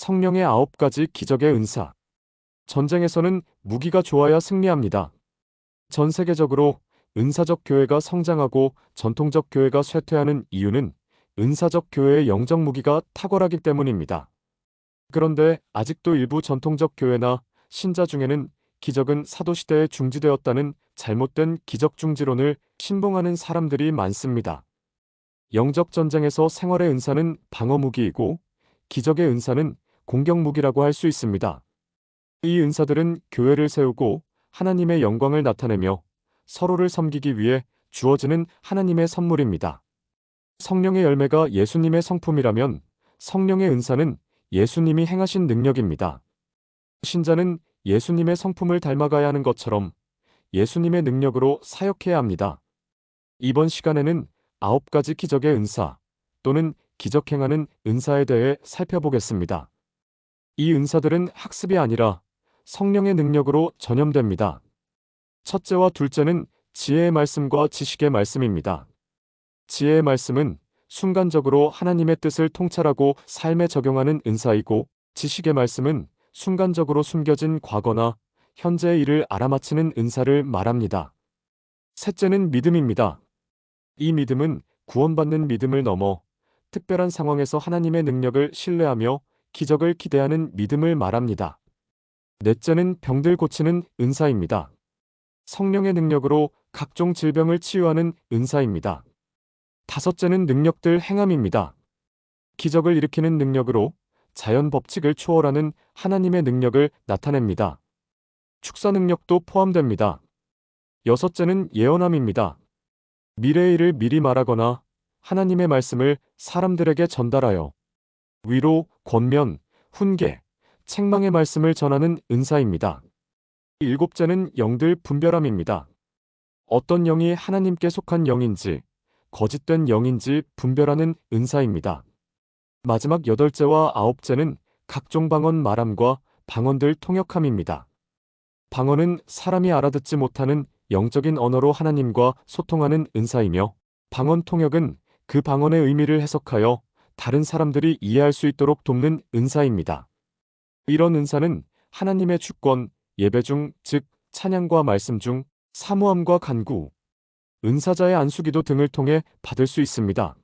성령의 아홉 가지 기적의 은사. 전쟁에서는 무기가 좋아야 승리합니다. 전 세계적으로 은사적 교회가 성장하고 전통적 교회가 쇠퇴하는 이유는 은사적 교회의 영적 무기가 탁월하기 때문입니다. 그런데 아직도 일부 전통적 교회나 신자 중에는 기적은 사도시대에 중지되었다는 잘못된 기적중지론을 신봉하는 사람들이 많습니다. 영적 전쟁에서 생활의 은사는 방어무기이고 기적의 은사는 공격무기라고 할 수 있습니다. 이 은사들은 교회를 세우고 하나님의 영광을 나타내며 서로를 섬기기 위해 주어지는 하나님의 선물입니다. 성령의 열매가 예수님의 성품이라면 성령의 은사는 예수님이 행하신 능력입니다. 신자는 예수님의 성품을 닮아가야 하는 것처럼 예수님의 능력으로 사역해야 합니다. 이번 시간에는 아홉 가지 기적의 은사 또는 기적행하는 은사에 대해 살펴보겠습니다. 이 은사들은 학습이 아니라 성령의 능력으로 전염됩니다. 첫째와 둘째는 지혜의 말씀과 지식의 말씀입니다. 지혜의 말씀은 순간적으로 하나님의 뜻을 통찰하고 삶에 적용하는 은사이고 지식의 말씀은 순간적으로 숨겨진 과거나 현재의 일을 알아맞히는 은사를 말합니다. 셋째는 믿음입니다. 이 믿음은 구원받는 믿음을 넘어 특별한 상황에서 하나님의 능력을 신뢰하며 기적을 기대하는 믿음을 말합니다. 넷째는 병들 고치는 은사입니다. 성령의 능력으로 각종 질병을 치유하는 은사입니다. 다섯째는 능력들 행함입니다. 기적을 일으키는 능력으로 자연 법칙을 초월하는 하나님의 능력을 나타냅니다. 축사 능력도 포함됩니다. 여섯째는 예언함입니다. 미래의 일을 미리 말하거나 하나님의 말씀을 사람들에게 전달하여 위로, 권면, 훈계, 책망의 말씀을 전하는 은사입니다. 일곱째는 영들 분별함입니다. 어떤 영이 하나님께 속한 영인지, 거짓된 영인지 분별하는 은사입니다. 마지막 여덟째와 아홉째는 각종 방언 말함과 방언들 통역함입니다. 방언은 사람이 알아듣지 못하는 영적인 언어로 하나님과 소통하는 은사이며 방언 통역은 그 방언의 의미를 해석하여 다른 사람들이 이해할 수 있도록 돕는 은사입니다. 이런 은사는 하나님의 주권, 예배 중, 즉 찬양과 말씀 중 사모함과 간구, 은사자의 안수기도 등을 통해 받을 수 있습니다.